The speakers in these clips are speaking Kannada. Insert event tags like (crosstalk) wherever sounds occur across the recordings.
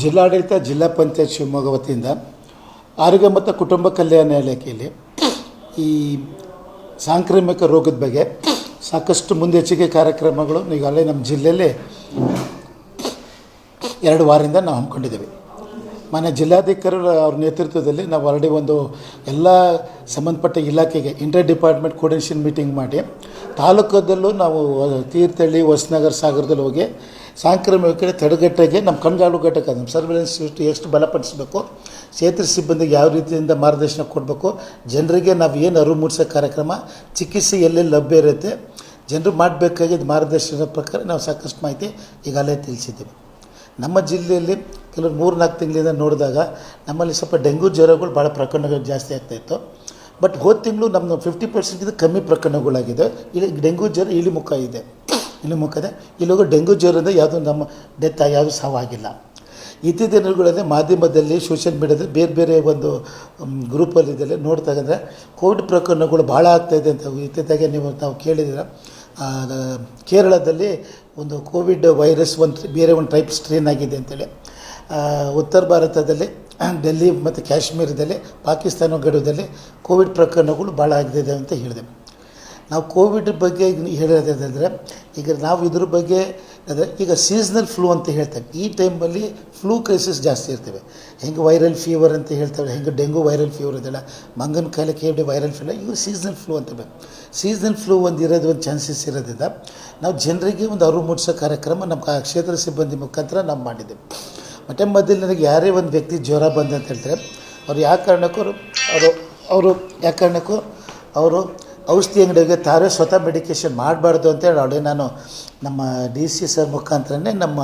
ಜಿಲ್ಲಾಡಳಿತ, ಜಿಲ್ಲಾ ಪಂಚಾಯತ್ ಶಿವಮೊಗ್ಗ ವತಿಯಿಂದ ಆರೋಗ್ಯ ಮತ್ತು ಕುಟುಂಬ ಕಲ್ಯಾಣ ಇಲಾಖೆಯಲ್ಲಿ ಈ ಸಾಂಕ್ರಾಮಿಕ ರೋಗದ ಬಗ್ಗೆ ಸಾಕಷ್ಟು ಮುನ್ನೆಚ್ಚರಿಕೆ ಕಾರ್ಯಕ್ರಮಗಳು ಈಗಾಗಲೇ ನಮ್ಮ ಜಿಲ್ಲೆಯಲ್ಲಿ ಎರಡು ವಾರದಿಂದ ನಾವು ಹಮ್ಮಿಕೊಂಡಿದ್ದೇವೆ. ಮಾನ್ಯ ಜಿಲ್ಲಾಧಿಕಾರಿಗಳ ಅವ್ರ ನೇತೃತ್ವದಲ್ಲಿ ನಾವು ಆಲ್ರೆಡಿ ಒಂದು ಎಲ್ಲ ಸಂಬಂಧಪಟ್ಟ ಇಲಾಖೆಗೆ ಇಂಟರ್ ಡಿಪಾರ್ಟ್ಮೆಂಟ್ ಕೋರ್ಡಿನೇಷನ್ ಮೀಟಿಂಗ್ ಮಾಡಿ ತಾಲೂಕದಲ್ಲೂ ನಾವು ತೀರ್ಥಹಳ್ಳಿ, ಹೊಸನಗರ ಸಾಗರದಲ್ಲಿ ಹೋಗಿ ಸಾಂಕ್ರಾಮಿಕ ತಡೆಗಟ್ಟೆಗೆ ನಮ್ಮ ಕಣ್ಗಾಲು ಘಟಕ, ನಮ್ಮ ಸರ್ವೆಲೆನ್ಸ್ ಎಷ್ಟು ಎಷ್ಟು ಬಲಪಡಿಸಬೇಕು ಕ್ಷೇತ್ರ ಸಿಬ್ಬಂದಿಗೆ ಯಾವ ರೀತಿಯಿಂದ ಮಾರ್ಗದರ್ಶನ ಕೊಡಬೇಕು, ಜನರಿಗೆ ನಾವು ಏನು ಅರಿವು ಮೂಡಿಸೋ ಕಾರ್ಯಕ್ರಮ, ಚಿಕಿತ್ಸೆ ಎಲ್ಲೆಲ್ಲಿ ಲಭ್ಯ ಇರುತ್ತೆ, ಜನರು ಮಾಡಬೇಕಾಗಿದ್ದ ಮಾರ್ಗದರ್ಶನದ ಪ್ರಕಾರ ನಾವು ಸಾಕಷ್ಟು ಮಾಹಿತಿ ಈಗಾಗಲೇ ತಿಳಿಸಿದ್ದೀವಿ. ನಮ್ಮ ಜಿಲ್ಲೆಯಲ್ಲಿ ಕೆಲವರು ಮೂರು ನಾಲ್ಕು ತಿಂಗಳಿಂದ ನೋಡಿದಾಗ ನಮ್ಮಲ್ಲಿ ಸ್ವಲ್ಪ ಡೆಂಗು ಜ್ವರಗಳು ಭಾಳ ಪ್ರಕರಣಗಳು ಜಾಸ್ತಿ ಆಗ್ತಾಯಿತ್ತು ಬಟ್ ಹೋದ ತಿಂಗಳು ನಮ್ಮ ಫಿಫ್ಟಿ ಪರ್ಸೆಂಟ್ಗಿಂತ ಕಮ್ಮಿ ಪ್ರಕರಣಗಳಾಗಿದೆ. ಇಲ್ಲಿ ಡೆಂಗು ಜ್ವರ ಇಳಿಮುಖ ಇದೆ. ಇಳಿಮುಖ ಮುಖದೆ ಇಲ್ಲಿಗೂ ಡೆಂಗು ಜ್ವರದಿಂದ ಯಾವುದೂ ನಮ್ಮ ಡೆತ್ ಯಾವುದು ಸಾವಾಗಿಲ್ಲ. ಇತ್ತೀಚಿನ ದಿನಗಳಲ್ಲಿ ಮಾಧ್ಯಮದಲ್ಲಿ ಸೋಷಿಯಲ್ ಮೀಡ್ಯಾದಲ್ಲಿ ಬೇರೆ ಬೇರೆ ಒಂದು ಗ್ರೂಪಲ್ಲಿ ಇದೆಲ್ಲ ನೋಡ್ತಾ ಇದ್ದರೆ ಕೋವಿಡ್ ಪ್ರಕರಣಗಳು ಭಾಳ ಆಗ್ತಾಯಿದೆ ಅಂತ ಇತ್ತಿದ್ದಾಗೆ ನೀವು ತಾವು ಕೇಳಿದ್ದೀರ. ಕೇರಳದಲ್ಲಿ ಒಂದು ಕೋವಿಡ್ ವೈರಸ್ ಒಂದು ಬೇರೆ ಒಂದು ಟೈಪ್ ಸ್ಟ್ರೇನ್ ಆಗಿದೆ ಅಂತೇಳಿ. ಉತ್ತರ ಭಾರತದಲ್ಲಿ, (coughs) ಡೆಲ್ಲಿ ಮತ್ತು ಕಾಶ್ಮೀರದಲ್ಲಿ, ಪಾಕಿಸ್ತಾನ ಗಡುವಲ್ಲಿ ಕೋವಿಡ್ ಪ್ರಕರಣಗಳು ಭಾಳ ಆಗಿದೆ ಅಂತ ಹೇಳಿದೆ. ನಾವು ಕೋವಿಡ್ ಬಗ್ಗೆ ಹೇಳೋದಾದರೆ, ಈಗ ನಾವು ಇದ್ರ ಬಗ್ಗೆ ಅಂದರೆ ಈಗ ಸೀಸನಲ್ ಫ್ಲೂ ಅಂತ ಹೇಳ್ತೇವೆ. ಈ ಟೈಮಲ್ಲಿ ಫ್ಲೂ ಕ್ರೈಸಿಸ್ ಜಾಸ್ತಿ ಇರ್ತವೆ. ಹೆಂಗೆ ವೈರಲ್ ಫೀವರ್ ಅಂತ ಹೇಳ್ತೇವೆ, ಹೆಂಗೆ ಡೆಂಗು ವೈರಲ್ ಫೀವರ್ ಇದೆಲ್ಲ, ಮಂಗನ ಕಾಯಿಲೆ ಕೇಳಿ ವೈರಲ್ ಫೀವರ್ ಇವು ಸೀಸನಲ್ ಫ್ಲೂ ಅಂತವೆ ಸೀಸನಲ್ ಫ್ಲೂ ಒಂದು ಇರೋದು ಒಂದು ಚಾನ್ಸಸ್ ಇರೋದ್ರಿಂದ ನಾವು ಜನರಿಗೆ ಒಂದು ಅರಿವು ಮೂಡಿಸೋ ಕಾರ್ಯಕ್ರಮ ನಮ್ಮ ಕ್ಷೇತ್ರ ಸಿಬ್ಬಂದಿ ಮುಖಾಂತರ ನಾವು ಮಾಡಿದ್ದೇವೆ. ಮತ್ತು ಮೊದಲು ನನಗೆ ಯಾರೇ ಒಂದು ವ್ಯಕ್ತಿ ಜ್ವರ ಬಂದ ಅಂತ ಹೇಳ್ತಾರೆ, ಅವ್ರು ಯಾವ ಕಾರಣಕ್ಕೂ ಅವರು ಅವರು ಯಾವ ಕಾರಣಕ್ಕೂ ಅವರು ಔಷಧಿ ಅಂಗಡಿಗೆ ತಾವೇ ಸ್ವತಃ ಮೆಡಿಕೇಶನ್ ಮಾಡಬಾರ್ದು ಅಂತೇಳಿ ಅವಳೇ ನಾನು ನಮ್ಮ ಡಿ ಸಿ ಸರ್ ಮುಖಾಂತರನೇ ನಮ್ಮ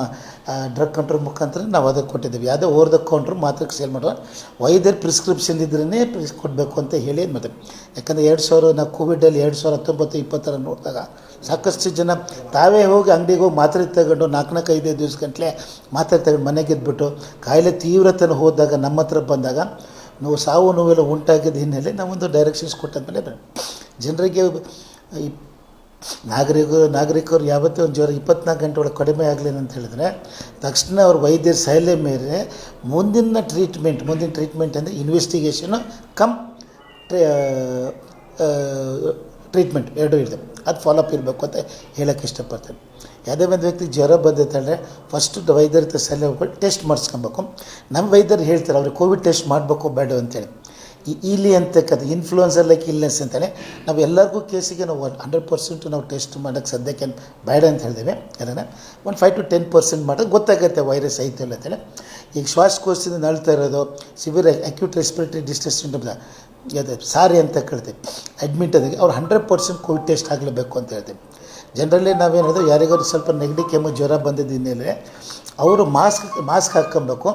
ಡ್ರಗ್ ಕಂಟ್ರೋಲ್ ಮುಖಾಂತರ ನಾವು ಅದಕ್ಕೆ ಕೊಟ್ಟಿದ್ದೀವಿ. ಯಾವುದೇ ಓವರ್ ಕೌಂಟ್ರ್ ಮಾತ್ರಕ್ಕೆ ಸೇಲ್ ಮಾಡೋಣ ವೈದ್ಯರು ಪ್ರಿಸ್ಕ್ರಿಪ್ಷನ್ ಇದ್ರೇ ಪ್ರಿಸ್ ಕೊಡಬೇಕು ಅಂತ ಹೇಳಿ ಮತ್ತೆ ಯಾಕಂದರೆ ಎರಡು ಸಾವಿರ ನಾವು ಕೋವಿಡಲ್ಲಿ ಎರಡು ಸಾವಿರ ಹತ್ತೊಂಬತ್ತು, ಇಪ್ಪತ್ತರ ನೋಡಿದಾಗ ಸಾಕಷ್ಟು ಜನ ತಾವೇ ಹೋಗಿ ಅಂಗಡಿಗೆ ಹೋಗಿ ಮಾತ್ರೆ ತಗೊಂಡು ನಾಲ್ಕು ಐದೈದು ದಿವ್ಸ ಗಂಟಲೆ ಮಾತ್ರೆ ತಗೊಂಡು ಮನೆಗೆ ಇದ್ಬಿಟ್ಟು ಕಾಯಿಲೆ ತೀವ್ರತನ ಹೋದಾಗ ನಮ್ಮ ಹತ್ರ ಬಂದಾಗ ನಾವು ಸಾವು ನೋವೆಲ್ಲ ಉಂಟಾಗಿದ್ದ ಹಿನ್ನೆಲೆ ನಾವೊಂದು ಡೈರೆಕ್ಷನ್ಸ್ ಕೊಟ್ಟಾದ್ಮೇಲೆ ಜನರಿಗೆ ಈ ನಾಗರಿಕರು ನಾಗರಿಕರು ಯಾವತ್ತೂ ಒಂದು ಜ್ವರ ಇಪ್ಪತ್ನಾಲ್ಕು ಗಂಟೆ ಒಳಗೆ ಕಡಿಮೆ ಆಗಲಿಲ್ಲ ಅಂತ ಹೇಳಿದ್ರೆ, ತಕ್ಷಣ ಅವ್ರ ವೈದ್ಯರ ಸಲಹೆ ಮೇಲೆ ಮುಂದಿನ ಟ್ರೀಟ್ಮೆಂಟ್ ಮುಂದಿನ ಟ್ರೀಟ್ಮೆಂಟ್ ಅಂದರೆ ಇನ್ವೆಸ್ಟಿಗೇಷನು ಕಮ್ ಟ್ರೀಟ್ಮೆಂಟ್ ಎರಡೂ ಇದೆ. ಅದು ಫಾಲೋಅಪ್ ಇರಬೇಕು ಅಂತ ಹೇಳೋಕ್ಕೆ ಇಷ್ಟಪಡ್ತೇನೆ. ಯಾವುದೇ ಒಂದು ವ್ಯಕ್ತಿ ಜ್ವರ ಬಂದಿತ್ತಂದರೆ ಫಸ್ಟ್ ವೈದ್ಯರ ಸಲಹೆ ಟೆಸ್ಟ್ ಮಾಡಿಸ್ಕೊಬೇಕು. ನಮ್ಮ ವೈದ್ಯರು ಹೇಳ್ತಾರೆ ಅವ್ರಿಗೆ ಕೋವಿಡ್ ಟೆಸ್ಟ್ ಮಾಡಬೇಕು ಬೇಡ ಅಂತೇಳಿ. ಈ ಇಲಿ ಅಂತಕ್ಕಂಥ ಇನ್ಫ್ಲೂಯೆನ್ಸರ್ ಲೈಕ್ ಇಲ್ನೆಸ್ ಅಂತಲೇ ನಾವು ಎಲ್ಲರಿಗೂ ಕೇಸಿಗೆ ನಾವು ಹಂಡ್ರೆಡ್ ಪರ್ಸೆಂಟು ನಾವು ಟೆಸ್ಟ್ ಮಾಡೋಕ್ಕೆ ಸದ್ಯಕ್ಕೆ ಬೇಡ ಅಂತ ಹೇಳಿದ್ದೇವೆ ಅದನ್ನು ಒಂದು ಫೈವ್ ಟು ಟೆನ್ ಪರ್ಸೆಂಟ್ ಮಾಡೋದು ಗೊತ್ತಾಗುತ್ತೆ ವೈರಸ್ ಐತೆ ಇಲ್ಲ ಅಂತೇಳಿ ಈಗ ಶ್ವಾಸಕೋಶದಿಂದ ನಳ್ತಾ ಇರೋದು ಸಿವಿಯರ್ ಅಕ್ಯೂಟ್ ರೆಸ್ಪಿರೇಟರಿ ಡಿಸ್ಟ್ರೆಸ್ ಸಿಂಡಮ್ದ ಅದು ಸಾರಿ ಅಂತ ಕೇಳ್ತೀವಿ ಅಡ್ಮಿಟ್ ಆದಾಗ ಅವ್ರು ಹಂಡ್ರೆಡ್ ಪರ್ಸೆಂಟ್ ಕೋವಿಡ್ ಟೆಸ್ಟ್ ಆಗಲೇಬೇಕು ಅಂತ ಹೇಳ್ತೀವಿ ಜನರಲಿ ನಾವೇನು ಯಾರಿಗಾದ್ರು ಸ್ವಲ್ಪ ನೆಗಡಿ ಕೆಮ್ಮು ಜ್ವರ ಬಂದಿದ್ದ ಹಿನ್ನೆಲೆ, ಅವರು ಮಾಸ್ಕ್ ಮಾಸ್ಕ್ ಹಾಕ್ಕೊಬೇಕು.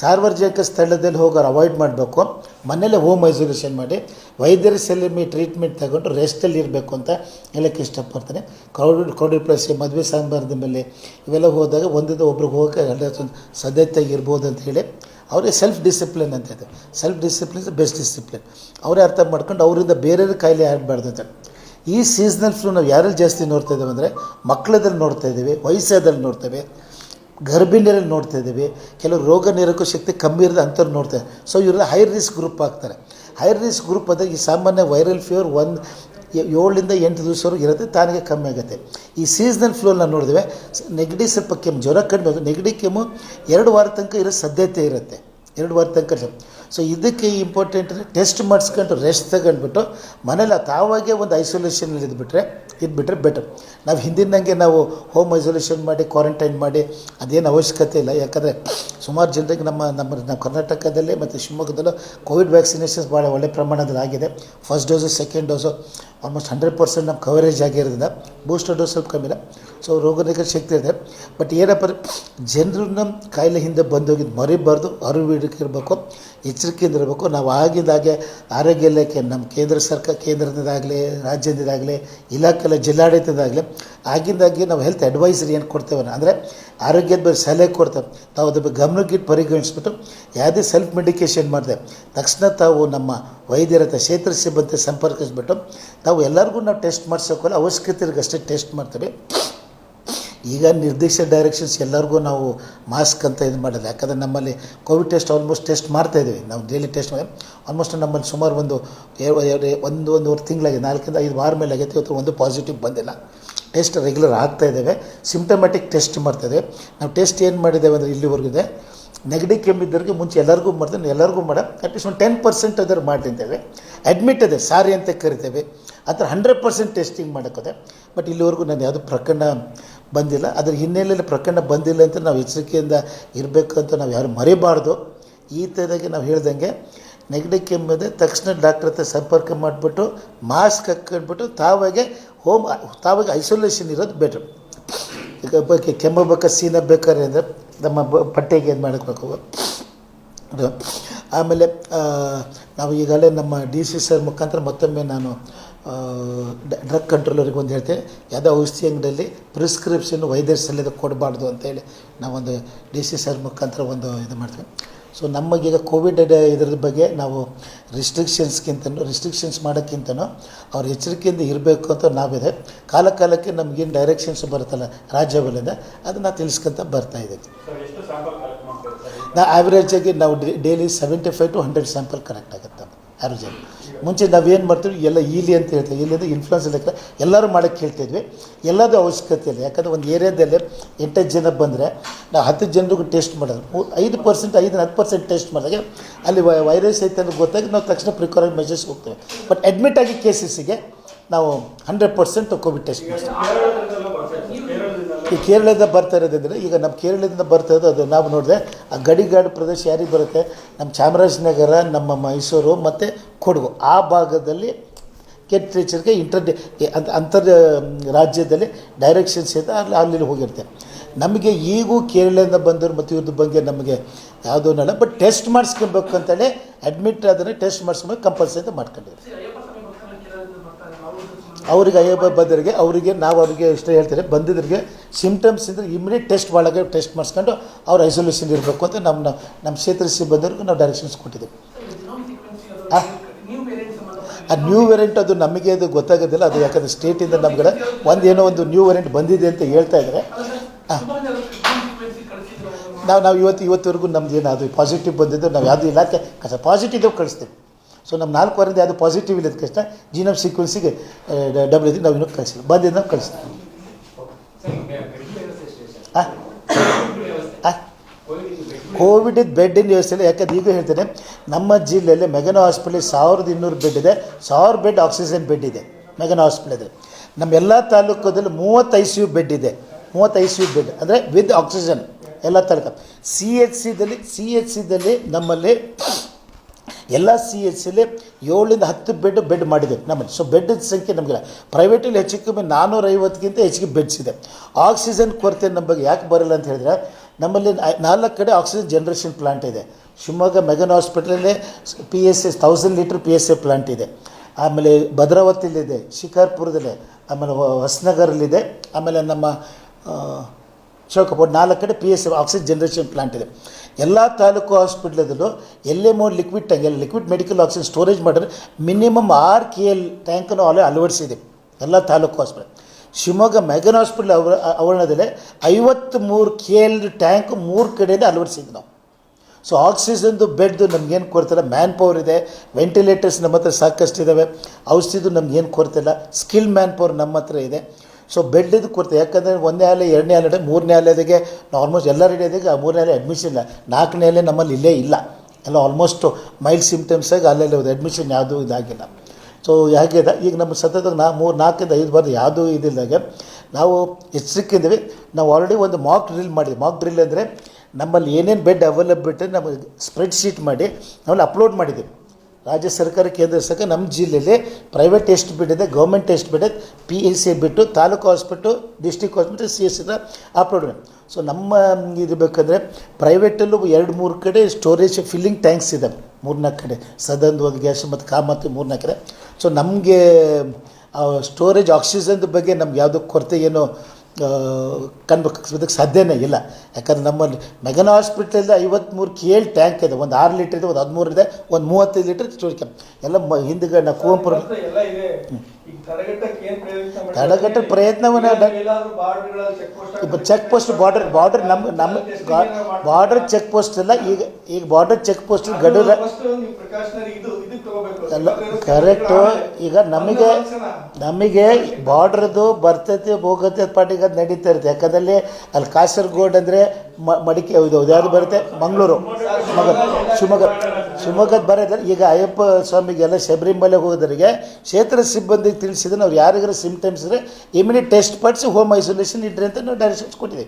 ಸಾರ್ವಜನಿಕ ಸ್ಥಳದಲ್ಲಿ ಹೋಗೋರು ಅವಾಯ್ಡ್ ಮಾಡಬೇಕು. ಮನೆಯಲ್ಲೇ ಹೋಮ್ ಐಸೋಲೇಷನ್ ಮಾಡಿ, ವೈದ್ಯರ ಸಲಹೆ ಟ್ರೀಟ್ಮೆಂಟ್ ತಗೊಂಡು ರೆಸ್ಟಲ್ಲಿ ಇರಬೇಕು ಅಂತ ಹೇಳೋಕ್ಕೆ ಇಷ್ಟಪಡ್ತೀನಿ. ಕ್ರೌಡ್ ಕ್ರೌಡೆಡ್ ಪ್ಲೇಸ್ ಮದುವೆ ಸಾಂಬಾರದ ಮೇಲೆ ಇವೆಲ್ಲ ಹೋದಾಗ ಒಂದಿಂದ ಒಬ್ರಿಗೆ ಹೋಗಕ್ಕೆ ಸದ್ಯತೆ ಇರ್ಬೋದು ಅಂತ ಹೇಳಿ ಅವರೇ ಸೆಲ್ಫ್ ಡಿಸಿಪ್ಲಿನ್ ಅಂತ ಇದೆ. ಸೆಲ್ಫ್ ಡಿಸಿಪ್ಲಿನ್ ಬೆಸ್ಟ್ ಡಿಸಿಪ್ಲಿನ್ ಅವರೇ ಅರ್ಥ ಮಾಡ್ಕೊಂಡು ಅವರಿಂದ ಬೇರೆಯವ್ರ ಕಾಯಿಲೆ ಆಡಬಾರ್ದು ಅಂತ. ಈ ಸೀಸನಲ್ ಫ್ಲೂ ನಾವು ಯಾರಲ್ಲಿ ಜಾಸ್ತಿ ನೋಡ್ತಾ ಇದ್ದೇವೆ ಅಂದರೆ ಮಕ್ಕಳದಲ್ಲಿ ನೋಡ್ತಾ ಇದ್ದೀವಿ ವಯಸ್ಸಾದಲ್ಲಿ ನೋಡ್ತೇವೆ. ಗರ್ಭಿಣಿಯರಲ್ಲಿ ನೋಡ್ತಾ ಇದ್ದೀವಿ. ಕೆಲವು ರೋಗ ನಿರೋಧಕ ಶಕ್ತಿ ಕಮ್ಮಿ ಇರೋದು ಅಂಥವ್ರು ನೋಡ್ತಾರೆ. ಸೊ ಇವರೆಲ್ಲ ಹೈ ರಿಸ್ಕ್ ಗ್ರೂಪ್ ಆಗ್ತಾರೆ. ಹೈ ರಿಸ್ಕ್ ಗ್ರೂಪ್ ಅಂದರೆ ಈ ಸಾಮಾನ್ಯ ವೈರಲ್ ಫೀವರ್ ಒಂದು ಏಳರಿಂದ ಎಂಟು ದಿವಸವರೆಗೂ ಇರುತ್ತೆ, ತಾನಿಗೆ ಕಮ್ಮಿ ಆಗುತ್ತೆ. ಈ ಸೀಸನಲ್ ಫ್ಲೂ ನಾವು ನೋಡಿದ್ವಿ ನೆಗಡಿ ಸ್ವಲ್ಪ ಕೆಮ್ಮು, ಜ್ವರ ಕಡಿಮೆ ನೆಗಡಿ ಕೆಮ್ಮು ಎರಡು ವಾರ ತನಕ ಇರೋ ಸಾಧ್ಯತೆ ಇರುತ್ತೆ. ಎರಡು ವಾರ ತನಕ ಸೊ ಇದಕ್ಕೆ ಇಂಪಾರ್ಟೆಂಟ್ ಅಂದರೆ ಟೆಸ್ಟ್ ಮಾಡಿಸ್ಕೊಂಡು ರೆಸ್ಟ್ ತಗೊಂಡ್ಬಿಟ್ಟು ಮನೇಲಿ ತಾವಾಗೇ ಒಂದು ಐಸೋಲೇಷನಲ್ಲಿ ಇದ್ಬಿಟ್ರೆ ಇದ್ಬಿಟ್ರೆ ಬೆಟರ್ ನಾವು ಹಿಂದಿನಂಗೆ ನಾವು ಹೋಮ್ ಐಸೋಲೇಷನ್ ಮಾಡಿ ಕ್ವಾರಂಟೈನ್ ಮಾಡಿ, ಅದೇನು ಅವಶ್ಯಕತೆ ಇಲ್ಲ. ಯಾಕಂದರೆ ಸುಮಾರು ಜನರಿಗೆ ನಮ್ಮ ನಮ್ಮ ನಮ್ಮ ಕರ್ನಾಟಕದಲ್ಲೇ ಮತ್ತು ಶಿವಮೊಗ್ಗದಲ್ಲೂ ಕೋವಿಡ್ ವ್ಯಾಕ್ಸಿನೇಷನ್ಸ್ ಭಾಳ ಒಳ್ಳೆ ಪ್ರಮಾಣದಲ್ಲಿ ಆಗಿದೆ. First dose second dose almost hundred percent ನಮ್ಮ ಕವರೇಜ್ ಆಗಿರೋದ್ರಿಂದ ಬೂಸ್ಟರ್ ಡೋಸ್ ಸ್ವಲ್ಪ ಕಮ್ಮಿ ಇಲ್ಲ. ಸೊ ರೋಗನಿರೋಧಕ ಶಕ್ತಿ ಇದೆ. ಬಟ್ ಏನಪ್ಪ ಜನರನ್ನ ಕಾಯಿಲೆ ಹಿಂದೆ ಬಂದೋಗಿದ್ದು ಮರಿಬಾರ್ದು ಅರಿವು ಇರಬೇಕು, ಎಚ್ಚರಿಕೆಯಿಂದ ಇರಬೇಕು. ನಾವು ಆಗಿದ್ದಾಗೆ ಆರೋಗ್ಯ ಇಲಾಖೆ ನಮ್ಮ ಕೇಂದ್ರ ಸರ್ಕಾರ, ಕೇಂದ್ರದಿಂದಾಗಲಿ, ರಾಜ್ಯದಿಂದಾಗಲಿ ಇಲಾಖೆ ಜಿಲ್ಲಾಡಳಿತದಾಗಲಿ ಆಗಿಂದಾಗಿ ನಾವು ಹೆಲ್ತ್ ಅಡ್ವೈಸರಿ ಏನು ಕೊಡ್ತೇವೆ ಅಂದರೆ, ಆರೋಗ್ಯದ ಬಗ್ಗೆ ಸಲಹೆ ಕೊಡ್ತೇವೆ. ತಾವು ಅದ್ರ ಬಗ್ಗೆ ಗಮನಕ್ಕಿಟ್ಟು ಪರಿಗಣಿಸ್ಬಿಟ್ಟು ಯಾವುದೇ ಸೆಲ್ಫ್ ಮೆಡಿಕೇಷನ್ ಮಾಡಿದೆ, ತಕ್ಷಣ ತಾವು ನಮ್ಮ ವೈದ್ಯರ ಹತ್ರ ಕ್ಷೇತ್ರ ಸಿಬ್ಬಂದಿ ಸಂಪರ್ಕಿಸ್ಬಿಟ್ಟು ತಾವು ಎಲ್ಲರಿಗೂ ನಾವು ಟೆಸ್ಟ್ ಮಾಡಿಸೋಕ್ಕಲ್ಲ ಅವಶ್ಯಕತೆ ಟೆಸ್ಟ್ ಮಾಡ್ತೇವೆ. ಈಗ ನಿರ್ದಿಷ್ಟ ಡೈರೆಕ್ಷನ್ಸ್ ಎಲ್ಲರಿಗೂ ನಾವು ಮಾಸ್ಕ್ ಅಂತ ಇದು ಮಾಡೋದು ಯಾಕಂದರೆ ನಮ್ಮಲ್ಲಿ ಕೋವಿಡ್ ಟೆಸ್ಟ್ ಆಲ್ಮೋಸ್ಟ್ ಟೆಸ್ಟ್ ಮಾಡ್ತಾ ಇದ್ದೀವಿ. ನಾವು ಡೈಲಿ ಟೆಸ್ಟ್ ಆಲ್ಮೋಸ್ಟ್ ನಮ್ಮಲ್ಲಿ ಸುಮಾರು ಒಂದು ಒಂದು, ಒಂದೂವರೆ ತಿಂಗಳಾಗಿದೆ. ನಾಲ್ಕರಿಂದ ಐದು ವಾರ ಮೇಲೆ ಆಗೈತೆ. ಇವತ್ತು ಒಂದು ಪಾಸಿಟಿವ್ ಬಂದಿಲ್ಲ. ಟೆಸ್ಟ್ ರೆಗ್ಯುಲರ್ ಆಗ್ತಾ ಇದ್ದೇವೆ. ಸಿಂಪ್ಟಮ್ಯಾಟಿಕ್ ಟೆಸ್ಟ್ ಮಾಡ್ತಾಯಿದ್ದೇವೆ ನಾವು ಟೆಸ್ಟ್ ಏನು ಮಾಡಿದ್ದೇವೆ ಅಂದರೆ ಇಲ್ಲಿವರೆಗೂ ಇದೆ. ನೆಗಡಿ ಕೆಮ್ಮಿದ್ದವ್ರಿಗೆ ಮುಂಚೆ ಎಲ್ಲರಿಗೂ ಮಾಡ್ತೇನೆ. ಎಲ್ಲರಿಗೂ ಮಾಡ ಅಟ್ಲೀಸ್ಟ್ ಒಂದು ಟೆನ್ ಪರ್ಸೆಂಟ್ ಅದರ ಮಾಡಿದ್ದೇವೆ ಅಡ್ಮಿಟ್ ಇದೆ. ಸಾರಿ ಅಂತ ಕರಿತೇವೆ. ಆ ಥರ ಹಂಡ್ರೆಡ್ ಪರ್ಸೆಂಟ್ ಟೆಸ್ಟಿಂಗ್ ಮಾಡೋಕ್ಕೋದೆ. ಬಟ್ ಇಲ್ಲಿವರೆಗೂ ನಾನು ಯಾವುದು ಪ್ರಕರಣ ಬಂದಿಲ್ಲ. ಅದರ ಹಿನ್ನೆಲೆಯಲ್ಲಿ ಪ್ರಕರಣ ಬಂದಿಲ್ಲ ಅಂತ ನಾವು ಎಚ್ಚರಿಕೆಯಿಂದ ಇರಬೇಕು ಅಂತ ನಾವು ಯಾರು ಮರಿಬಾರ್ದು. ಈ ಥರದಾಗಿ ನಾವು ಹೇಳ್ದಂಗೆ ನೆಗಡಿ ಕೆಮ್ಮಿದೆ ತಕ್ಷಣ ಡಾಕ್ಟ್ರ್ ಹತ್ರ ಸಂಪರ್ಕ ಮಾಡಿಬಿಟ್ಟು ಮಾಸ್ಕ್ ಹಾಕ್ಕೊಂಡ್ಬಿಟ್ಟು ತಾವಾಗೆ ಹೋಮ್, ತಾವಾಗೆ ಐಸೋಲೇಷನ್ ಇರೋದು ಬೆಟ್ರ್. ಈಗ ಬಗ್ಗೆ ಕೆಮ್ಮಬೇಕ ಸೀನ ಬೇಕಾದ್ರೆ ಅಂದರೆ ನಮ್ಮ ಪಟ್ಟೆಗೆ ಏನು ಮಾಡಬೇಕು ಆಮೇಲೆ ನಾವು ಈಗಾಗಲೇ ನಮ್ಮ ಡಿ ಸಿ ಸರ್ ಮುಖಾಂತರ ಮತ್ತೊಮ್ಮೆ ನಾನು ಡ್ರಗ್ ಕಂಟ್ರೋಲರಿಗೆ ಒಂದು ಹೇಳ್ತೇವೆ ಯಾವುದೋ ಔಷಧಿ ಅಂಗಡಿಯಲ್ಲಿ ಪ್ರಿಸ್ಕ್ರಿಪ್ಷನ್ ವೈದ್ಯರ ಸಲಹೆ ಕೊಡಬಾರ್ದು ಅಂತೇಳಿ ನಾವೊಂದು ಡಿ ಸಿ ಸರ್ ಮುಖಾಂತರ ಒಂದು ಇದು ಮಾಡ್ತೀವಿ. ಸೊ ನಮಗೀಗ ಕೋವಿಡ್ ಇದ್ರ ಬಗ್ಗೆ ನಾವು ರಿಸ್ಟ್ರಿಕ್ಷನ್ಸ್ಗಿಂತನೂ ರಿಸ್ಟ್ರಿಕ್ಷನ್ಸ್ ಮಾಡೋಕ್ಕಿಂತನೂ ಅವ್ರ ಎಚ್ಚರಿಕೆಯಿಂದ ಇರಬೇಕು ಅಂತ ನಾವಿದೆ. ಕಾಲ ಕಾಲಕ್ಕೆ ನಮಗೇನು ಡೈರೆಕ್ಷನ್ಸ್ ಬರುತ್ತಲ್ಲ ರಾಜ್ಯಗಳಿಂದ ಅದನ್ನು ತಿಳಿಸ್ಕೊಂತ ಬರ್ತಾ ಇದ್ದೀವಿ ನಾ ಆ್ಯಾವ್ರೇಜಾಗಿ ನಾವು daily seventy five to hundred sample correct ಆಗುತ್ತೆ. ಆ್ಯಾವ್ರೇಜಾಗಿ ಮುಂಚೆ ನಾವೇನು ಮಾಡ್ತೀವಿ ಎಲ್ಲ ಈಲಿ ಅಂತ ಹೇಳ್ತೀವಿ ಇಲ್ಲಿ ಅಂದರೆ ಇನ್ಫ್ಲುಯೆನ್ಸ್ ಲೆಕ್ಕ ಎಲ್ಲರೂ ಮಾಡೋಕ್ಕೆ ಹೇಳ್ತಿದ್ವಿ ಎಲ್ಲದೂ ಅವಶ್ಯಕತೆ ಇಲ್ಲ. ಯಾಕಂದರೆ ಒಂದು ಏರಿಯಾದಲ್ಲಿ ಎಂಟೈದು ಜನ ಬಂದರೆ, ನಾವು ಹತ್ತು ಜನರಿಗೂ ಟೆಸ್ಟ್ ಮಾಡೋದು. ಐದು ಪರ್ಸೆಂಟ್ ಐದು, ಹತ್ತು ಪರ್ಸೆಂಟ್ ಟೆಸ್ಟ್ ಮಾಡಿದಾಗ, ಅಲ್ಲಿ ವೈರಸ್ ಐತೆ ಅಂತ ಗೊತ್ತಾಗಿ ನಾವು ತಕ್ಷಣ ಪ್ರಿಕಾರಿ ಮೆಜರ್ಸ್ ಹೋಗ್ತೇವೆ. ಬಟ್ ಅಡ್ಮಿಟ್ ಆಗಿ ಕೇಸಸ್ಸಿಗೆ ನಾವು ಹಂಡ್ರೆಡ್ ಪರ್ಸೆಂಟ್ ಕೋವಿಡ್ ಟೆಸ್ಟ್ ಮಾಡ್ತೀವಿ ಈ ಕೇರಳದಿಂದ ಬರ್ತಾ ಇರೋದಂದರೆ ಈಗ ನಮ್ಮ ಕೇರಳದಿಂದ ಬರ್ತಾ ಇರೋದು ಅದು. ನಾವು ನೋಡಿದೆ, ಆ ಗಡಿಗಾಡು ಪ್ರದೇಶ ಯಾರಿಗೆ ಬರುತ್ತೆ? ನಮ್ಮ ಚಾಮರಾಜನಗರ, ನಮ್ಮ ಮೈಸೂರು ಮತ್ತು ಕೊಡಗು. ಆ ಭಾಗದಲ್ಲಿ ಕೆಟ್ಟ ಟೀಚರ್ಗೆ ಇಂಟರ್ ಅಂತ, ಅಂತರ್ ರಾಜ್ಯದಲ್ಲಿ ಡೈರೆಕ್ಷನ್ಸ್ ಇದೆ ಅಲ್ಲಿ ಅಲ್ಲಿ ಹೋಗಿರುತ್ತೆ. ನಮಗೆ ಈಗೂ ಕೇರಳದಿಂದ ಬಂದವರು ಮತ್ತು ಇವ್ರದ್ದು ಬಗ್ಗೆ ನಮಗೆ ಯಾವುದೂ ಅಲ್ಲ ಬಟ್ ಟೆಸ್ಟ್ ಮಾಡಿಸ್ಕೊಬೇಕು ಅಂತೇಳಿ ಅಡ್ಮಿಟ್ ಆದರೆ ಟೆಸ್ಟ್ ಮಾಡಿಸ್ಬೇಕು ಕಂಪಲ್ಸರಿ ಮಾಡ್ಕೊಂಡಿದ್ದೀವಿ. ಅವ್ರಿಗೆ ಅಯ್ಯಬ್ಬ ಬಂದವರಿಗೆ ಅವರಿಗೆ ನಾವು ಅವರಿಗೆ ಇಷ್ಟ ಹೇಳ್ತಾರೆ ಬಂದಿದ್ದರಿಗೆ ಸಿಮ್ಟಮ್ಸ್ ಇದ್ದರೆ ಇಮಿಡಿಯೇಟ್ ಟೆಸ್ಟ್ ಒಳಗೆ ಟೆಸ್ಟ್ ಮಾಡಿಸ್ಕೊಂಡು ಅವ್ರ ಐಸೋಲೇಷನ್ ಇರಬೇಕು ಅಂತ ನಮ್ಮ ನಮ್ಮ ಕ್ಷೇತ್ರ ಸಿಬ್ಬಂದಿವ್ರಿಗೆ ನಾವು ಡೈರೆಕ್ಷನ್ಸ್ ಕೊಟ್ಟಿದ್ದೀವಿ. ಆ? ನ್ಯೂ ವೇರಿಯಂಟ್ ಅದು ನಮಗೆ ಅದು ಗೊತ್ತಾಗೋದಿಲ್ಲ. ಅದು ಯಾಕಂದರೆ ಸ್ಟೇಟಿಂದ ನಮ್ಗೆ ಒಂದು ಏನೋ ಒಂದು ನ್ಯೂ ವೇರಿಯಂಟ್ ಬಂದಿದೆ ಅಂತ ಹೇಳ್ತಾ ಇದ್ದಾರೆ. ನಾವು ನಾವು ಇವತ್ತು, ಇವತ್ತವರೆಗೂ ನಮ್ದು ಏನು ಅದು ಪಾಸಿಟಿವ್ ಬಂದಿದ್ದು ನಾವು ಯಾವುದು ಇಲಾಖೆ ಪಾಸಿಟಿವ್ ಕಳಿಸ್ತೀವಿ. ಸೊ ನಮ್ಮ ನಾಲ್ಕು ವಾರದಿಂದ ಯಾವುದು ಪಾಸಿಟಿವ್ ಇಲ್ಲದ ಕಷ್ಟ ಜೀನಮ್ ಸೀಕ್ವೆನ್ಸಿಗೆ ಡಬ್ಲ್ಯೂ, ನಾವು ಇನ್ನೂ ಕಳಿಸಿಲ್ಲ. ಬಂದಿದ್ದು ನಾವು ಕಳಿಸ್ತೀವಿ? ಕೋವಿಡ್ ಬೆಡ್ಡಿನ ವ್ಯವಸ್ಥೆ ಇಲ್ಲ. ಯಾಕಂದ್ರೆ ಈಗ ಹೇಳ್ತೇನೆ, ನಮ್ಮ ಜಿಲ್ಲೆಯಲ್ಲಿ ಮೆಗನ ಹಾಸ್ಪಿಟಲ್ ಸಾವಿರದ ಇನ್ನೂರು ಬೆಡ್ ಇದೆ. ಸಾವಿರ ಬೆಡ್ ಆಕ್ಸಿಜನ್ ಬೆಡ್ ಇದೆ. ಮೆಗನ ಹಾಸ್ಪಿಟಲ್ ನಮ್ಮ ಎಲ್ಲ ತಾಲೂಕದಲ್ಲಿ ಮೂವತ್ತು ಐ ಸಿ ಯು ಬೆಡ್ ಇದೆ. ಮೂವತ್ತು ಐ ಸಿ ಯು ಬೆಡ್ ಅಂದರೆ ವಿತ್ ಆಕ್ಸಿಜನ್ ಎಲ್ಲ ತಾಲೂಕು. ಸಿ ಎಚ್ ಸಿದಲ್ಲಿ ಸಿ ಎಚ್ ಸಿದಲ್ಲಿ ನಮ್ಮಲ್ಲಿ ಎಲ್ಲ ಸಿ ಎಚ್ ಸಿಲಿ ಏಳರಿಂದ ಹತ್ತು ಬೆಡ್ ಬೆಡ್ ಮಾಡಿದೆ. ನಮ್ಮಲ್ಲಿ. ಸೊ ಬೆಡ್ ಸಂಖ್ಯೆ ನಮಗಿಲ್ಲ. ಪ್ರೈವೇಟಲ್ಲಿ ಹೆಚ್ಚು ಕಮ್ಮಿ ನಾನ್ನೂರೈವತ್ತಕ್ಕಿಂತ ಹೆಚ್ಚಿಗೆ ಬೆಡ್ಸ್ ಇದೆ. ಆಕ್ಸಿಜನ್ ಕೊರತೆ ನಮಗೆ ಯಾಕೆ ಬರಲ್ಲ ಅಂತ ಹೇಳಿದ್ರೆ, ನಮ್ಮಲ್ಲಿ ನಾಲ್ಕು ಕಡೆ ಆಕ್ಸಿಜನ್ ಜನರೇಷನ್ ಪ್ಲಾಂಟ್ ಇದೆ. ಶಿವಮೊಗ್ಗ ಮೆಗನ್ ಹಾಸ್ಪಿಟಲಲ್ಲಿ P S S thousand litre P S A plant ಇದೆ. ಆಮೇಲೆ ಭದ್ರಾವತಿಯಲ್ಲಿದೆ, ಶಿಕಾರ್ಪುರದಲ್ಲೇ, ಆಮೇಲೆ ಹೊಸನಗರಲ್ಲಿದೆ, ಆಮೇಲೆ ನಮ್ಮ ಆ, ಚೌಕಪೋಟ್ ನಾಲ್ಕು ಕಡೆ P S oxygen generation plant ಇದೆ. ಎಲ್ಲ ತಾಲೂಕು ಹಾಸ್ಪಿಟ್ಲದಲ್ಲೂ ಎಲ್ಲೇ ಮೋ ಲಿಕ್ವಿಡ್ ಟ್ಯಾಂಕ್ ಎಲ್ಲ ಲಿಕ್ವಿಡ್ ಮೆಡಿಕಲ್ ಆಕ್ಸಿಜನ್ ಸ್ಟೋರೇಜ್ ಮಾಡಿದ್ರೆ ಮಿನಿಮಮ್ ಆರು ಕೆ ಎಲ್ ಟ್ಯಾಂಕನ್ನು ಅಲ್ಲೇ ಅಳವಡಿಸಿದೆ. ಎಲ್ಲ taluk hospital Shivamogga McGann hospital ಅವರ ಆವರಣದಲ್ಲಿ ಐವತ್ತ್ಮೂರು ಕೆ ಎಲ್ ಟ್ಯಾಂಕ್ ಮೂರು ಕಡೆಯಿಂದ ಅಳವಡಿಸಿದ್ವಿ ನಾವು. ಸೊ ಆಕ್ಸಿಜನ್ದು ಬೆಡ್ದು ನಮಗೇನು ಕೊರತಿಲ್ಲ ಮ್ಯಾನ್ ಪವರ್ ಇದೆ. ವೆಂಟಿಲೇಟರ್ಸ್ ನಮ್ಮ ಹತ್ರ ಸಾಕಷ್ಟು ಇದ್ದಾವೆ ಔಷಧಿದು ನಮಗೇನು ಕೊರತಿಲ್ಲ ಸ್ಕಿಲ್ ಮ್ಯಾನ್ ಪವರ್ ನಮ್ಮ ಹತ್ರ ಇದೆ. ಸೊ ಬೆಡ್ದು ಕೊರತೆ ಯಾಕಂದರೆ ಒಂದನೇ ಅಲೆ ಎರಡನೇ ಅಲೆ ಮೂರನೇ ಅಲೆದಾಗೆ ಆಲ್ಮೋಸ್ಟ್ ಎಲ್ಲ ರೆಡಿ ಆ ಮೂರನೇ ಅಲೆ ಅಡ್ಮಿಷನ್ ಇಲ್ಲ. ನಾಲ್ಕನೇ ಅಲೆ ನಮ್ಮಲ್ಲಿ ಇಲ್ಲೇ ಇಲ್ಲ. ಎಲ್ಲ ಆಲ್ಮೋಸ್ಟು ಮೈಲ್ಡ್ ಸಿಮ್ಟಮ್ಸಾಗಿ ಅಲ್ಲೆಲ್ಲ ಹೋದ ಅಡ್ಮಿಷನ್ ಯಾವುದೂ ಇದಾಗಿಲ್ಲ. ಸೊ ಹೇಗಿದೆ ಈಗ ನಮ್ಮ ಸತತ ನಾ ಮೂರು ನಾಲ್ಕಿಂದ ಐದು ಬಾರ್ದು ಯಾವುದೂ ಇದಿಲ್ಲದಾಗೆ ನಾವು ಎಚ್ಚರಿಕಿದ್ವಿ ನಾವು ಆಲ್ರೆಡಿ ಒಂದು ಮಾಕ್ ಡ್ರಿಲ್ ಮಾಡಿದ್ವಿ. ಮಾಕ್ ಡ್ರಿಲ್ ಅಂದರೆ ನಮ್ಮಲ್ಲಿ ಏನೇನು ಬೆಡ್ ಅವೈಲಬಿಲಿಟಿ ನಮಗೆ ಸ್ಪ್ರೆಡ್ ಶೀಟ್ ಮಾಡಿ ನಾವಲ್ಲಿ ಅಪ್ಲೋಡ್ ಮಾಡಿದ್ದೀವಿ ರಾಜ್ಯ ಸರ್ಕಾರ ಕೇಂದ್ರ ಸರ್ಕಾರ ನಮ್ಮ ಜಿಲ್ಲೆಯಲ್ಲಿ ಪ್ರೈವೇಟ್ ಟೆಸ್ಟ್ ಬಿಟ್ಟಿದೆ ಗೌರ್ಮೆಂಟ್ ಟೆಸ್ಟ್ ಬಿಟ್ಟಿದೆ ಪಿ ಎಸ್ ಸಿ ಬಿಟ್ಟು taluk hospital district hospital C S upload ಮಾಡಿ. ಸೊ ನಮ್ಮ ಇದು ಬೇಕಂದರೆ ಪ್ರೈವೇಟಲ್ಲೂ ಎರಡು, ಮೂರು ಕಡೆ ಸ್ಟೋರೇಜ್ ಫಿಲ್ಲಿಂಗ್ ಟ್ಯಾಂಕ್ಸ್ ಇದೆ. ಮೂರ್ನಾಲ್ಕು ಕಡೆ. ಸದನ್ ಒಂದು ಗ್ಯಾಸ್ ಮತ್ತು ಕಾಮತ್ತು ಮೂರ್ನಾಲ್ಕು ಕಡೆ. ಸೊ ನಮಗೆ ಸ್ಟೋರೇಜ್ ಆಕ್ಸಿಜನ್ದ ಬಗ್ಗೆ ನಮ್ಗೆ ಯಾವುದೋ ಕೊರತೆ ಏನೋ ಕನ್ಬೇಕು ಸಾಧ್ಯನೇ ಇಲ್ಲ. ಯಾಕಂದ್ರೆ ನಮ್ಮಲ್ಲಿ ಮೆಗನ ಹಾಸ್ಪಿಟ್ಲಿಂದ ಐವತ್ತ್ಮೂರು ಕೆ ಎಲ್ ಟ್ಯಾಂಕ್ ಇದೆ. ಒಂದು ಆರು ಲೀಟ್ರ್ ಇದೆ ಒಂದು ಹದಿಮೂರು ಇದೆ ಒಂದು ಮೂವತ್ತೈದು ಲೀಟ್ರ್ ಸ್ಟೋರ್ ಕ್ಯಾಂಪ್. ಎಲ್ಲ ಮ ಹಿಂದ್ಗಡೆ ನಾವು ಕುವೆಂಪುರ ತಡೆಗಟ್ಟೋ ಪ್ರಯತ್ನವನ್ನ ಚೆಕ್ ಪೋಸ್ಟ್ ಬಾರ್ಡರ್ ಬಾರ್ಡರ್ ನಮ್ಮ ನಮ್ಮ ಬಾರ್ಡರ್ ಚೆಕ್ ಪೋಸ್ಟ್ ಎಲ್ಲ ಈಗ ಈಗ ಬಾರ್ಡರ್ ಚೆಕ್ ಪೋಸ್ಟ್ ಗಡು ಅಲ್ಲ ಕರೆಕ್ಟು ಈಗ ನಮಗೆ ನಮಗೆ ಬಾರ್ಡ್ರದ್ದು ಬರ್ತೈತೆ ಹೋಗತ್ತೆ ಪಾಟಿಗೆ ಅದು ನಡೀತಾ ಇರುತ್ತೆ. ಯಾಕಂದಲ್ಲಿ ಅಲ್ಲಿ ಕಾಸರಗೋಡ್ ಅಂದರೆ ಮಡಿಕೆ ಇದು ಯಾವುದು ಬರುತ್ತೆ? ಮಂಗಳೂರು. ಶಿವಮೊಗ್ಗ. ಶಿವಮೊಗ್ಗ. ಶಿವಮೊಗ್ಗದ ಬರೋದ್ರೆ ಈಗ ಅಯ್ಯಪ್ಪ ಸ್ವಾಮಿಗೆಲ್ಲ ಶಬರಿಮಲೆಗೆ ಹೋಗೋದ್ರಿಗೆ ಕ್ಷೇತ್ರ ಸಿಬ್ಬಂದಿಗೆ ತಿಳಿಸಿದ್ರೆ ಅವ್ರು ಯಾರಿಗಾರ ಸಿಮ್ಟಮ್ಸ್ ಇದ್ರೆ ಇಮಿಡಿಯೇಟ್ ಟೆಸ್ಟ್ ಪಡಿಸಿ ಹೋಮ್ ಐಸೋಲೇಷನ್ ಇಡ್ರಿ ಅಂತ ನಾವು ಡೈರೆಕ್ಷನ್ಸ್ ಕೊಟ್ಟಿದ್ದೀವಿ.